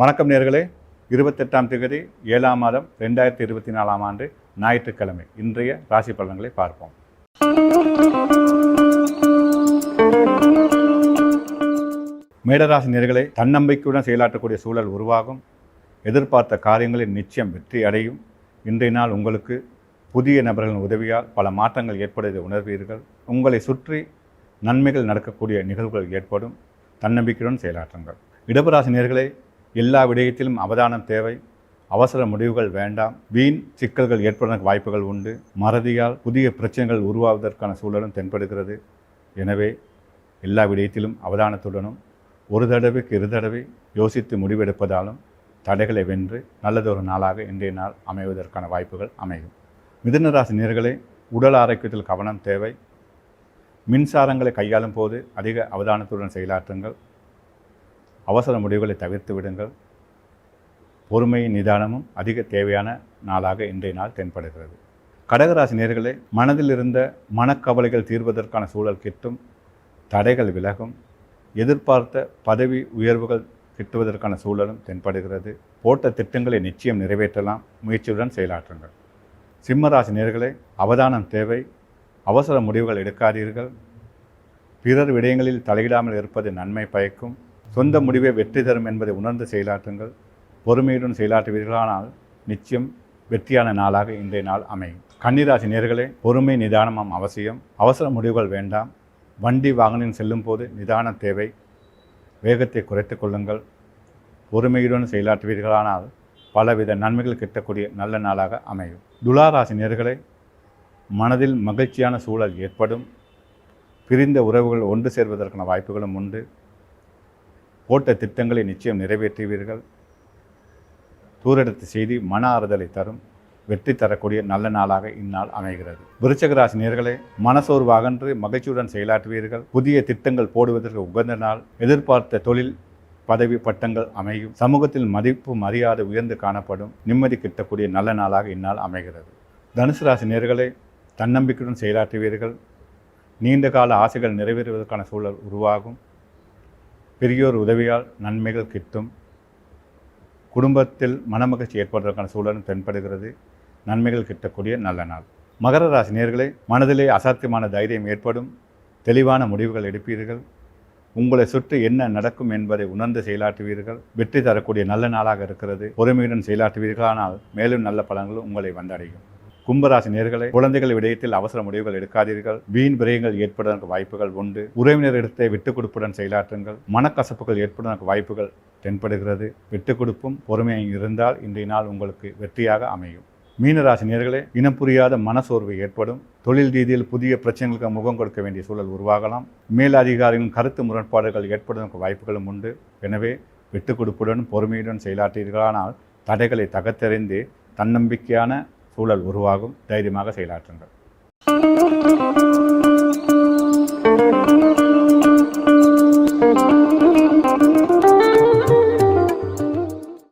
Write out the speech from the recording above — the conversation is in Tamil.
வணக்கம் நேர்களே. இருபத்தெட்டாம் தேதி ஏழாம் மாதம் ரெண்டாயிரத்தி இருபத்தி நாலாம் ஆண்டு ஞாயிற்றுக்கிழமை. இன்றைய ராசி பலன்களை பார்ப்போம். மேடராசி நேர்களை தன்னம்பிக்கையுடன் செயலாற்றக்கூடிய சூழல் உருவாகும். எதிர்பார்த்த காரியங்களில் நிச்சயம் வெற்றி அடையும். இன்றைய நாள் உங்களுக்கு புதிய நபர்களின் உதவியால் பல மாற்றங்கள் ஏற்படுவதை உணர்வீர்கள். உங்களை சுற்றி நன்மைகள் நடக்கக்கூடிய நிகழ்வுகள் ஏற்படும். தன்னம்பிக்கையுடன் செயலாற்றுங்கள். இடபராசி நேர்களே எல்லா விடயத்திலும் அவதானம் தேவை. அவசர முடிவுகள் வேண்டாம். வீண் சிக்கல்கள் ஏற்படுவதற்கு வாய்ப்புகள் உண்டு. மறதியால் புதிய பிரச்சனைகள் உருவாவதற்கான சூழலும் தென்படுகிறது. எனவே எல்லா விடயத்திலும் அவதானத்துடனும் ஒரு தடவைக்கு இரு தடவை யோசித்து முடிவெடுப்பதாலும் தடைகளை வென்று நல்லதொரு நாளாக இன்றைய நாள் அமைவதற்கான வாய்ப்புகள் அமையும். மிதுனராசி நேர்களே உடல் ஆரோக்கியத்தில் கவனம் தேவை. மின்சாரங்களை கையாளும் போது அதிக அவதானத்துடன் செயலாற்றுங்கள். அவசர முடிவுகளை தவிர்த்து விடுங்கள். பொறுமையும் நிதானமும் அதிக தேவையான நாளாக இன்றைய நாள் தென்படுகிறது. கடகராசி நேர்களே மனதில் இருந்த மனக்கவலைகள் தீர்வதற்கான சூழல் கிட்டும் தடைகள் விலகும் எதிர்பார்த்த பதவி உயர்வுகள் கிட்டுவதற்கான சூழலும் தென்படுகிறது. போட்ட திட்டங்களை நிச்சயம் நிறைவேற்றலாம். முயற்சியுடன் செயலாற்றுங்கள். சிம்மராசி நேர்களை அவதானம் தேவை. அவசர முடிவுகள் எடுக்காதீர்கள். பிறர் விடயங்களில் தலையிடாமல் இருப்பது நன்மை பயக்கும். சொந்த முடிவை வெற்றி தரும் என்பதை உணர்ந்து செயலாற்றுங்கள். பொறுமையுடன் செயலாற்றுவீர்களானால் நிச்சயம் வெற்றியான நாளாக இன்றைய நாள் அமையும். கன்னிராசி நேர்களே பொறுமை நிதானமாம் அவசியம். அவசர முடிவுகள் வேண்டாம். வண்டி வாகனம் செல்லும் போது நிதான தேவை. வேகத்தை குறைத்து கொள்ளுங்கள். பொறுமையுடன் செயலாற்றுவீர்களானால் பலவித நன்மைகள் கிட்டக்கூடிய நல்ல நாளாக அமையும். துளாராசி நேர்களே மனதில் மகிழ்ச்சியான சூழல் ஏற்படும். பிரிந்த உறவுகள் ஒன்று சேர்வதற்கான வாய்ப்புகளும் உண்டு. போட்ட திட்டங்களை நிச்சயம் நிறைவேற்றுவீர்கள். தூரெடுத்து செய்தி மன ஆறுதலை தரும். வெற்றி தரக்கூடிய நல்ல நாளாக இந்நாள் அமைகிறது. விருச்சகராசி நேர்களே மனசோர்வாகன்று மகிழ்ச்சியுடன் செயலாற்றுவீர்கள். புதிய திட்டங்கள் போடுவதற்கு உகந்த நாள். எதிர்பார்த்த தொழில் பதவி பட்டங்கள் அமையும். சமூகத்தில் மதிப்பு மரியாதை உயர்ந்து காணப்படும். நிம்மதி கிட்டக்கூடிய நல்ல நாளாக இந்நாள் அமைகிறது. தனுசு ராசி நேர்களே தன்னம்பிக்கையுடன் செயலாற்றுவீர்கள். நீண்ட கால ஆசைகள் நிறைவேறுவதற்கான சூழல் உருவாகும். பெரியோர் உதவியால் நன்மைகள் கிட்டும். குடும்பத்தில் மனமகிழ்ச்சி ஏற்படுவதற்கான சூழலும் தென்படுகிறது. நன்மைகள் கிட்டக்கூடிய நல்ல நாள். மகர ராசி நேர்களை மனதிலே அசாத்தியமான தைரியம் ஏற்படும். தெளிவான முடிவுகள் எடுப்பீர்கள். உங்களை சுற்றி என்ன நடக்கும் என்பதை உணர்ந்து செயலாற்றுவீர்கள். வெற்றி தரக்கூடிய நல்ல நாளாக இருக்கிறது. பொறுமையுடன் செயலாற்றுவீர்களானால் மேலும் நல்ல பலன்கள் உங்களை வந்தடையும். கும்பராசி நேர்களை குழந்தைகள் விடயத்தில் அவசர முடிவுகள் எடுக்காதீர்கள். வீண் விரயங்கள் ஏற்படுவதற்கு வாய்ப்புகள் உண்டு. உறவினரிடத்தை விட்டுக் கொடுப்புடன் செயலாற்றுங்கள். மனக்கசப்புகள் ஏற்படுவதற்கு வாய்ப்புகள் தென்படுகிறது. விட்டுக் கொடுப்பும் பொறுமையும் இருந்தால் இன்றைய நாள் உங்களுக்கு வெற்றியாக அமையும். மீனராசி நேர்களே இனம் புரியாத மனசோர்வு ஏற்படும். தொழில் ரீதியில் புதிய பிரச்சனைகளுக்கு முகம் கொடுக்க வேண்டிய சூழல் உருவாகலாம். மேலதிகாரிகளின் கருத்து முரண்பாடுகள் ஏற்படுவதற்கு வாய்ப்புகளும் உண்டு. எனவே விட்டுக் கொடுப்புடன் பொறுமையுடன் செயலாற்றீர்களானால் தடைகளை தகத்தெறிந்து தன்னம்பிக்கையான சூழல் உருவாகும். தைரியமாக செயலாற்றுங்கள்.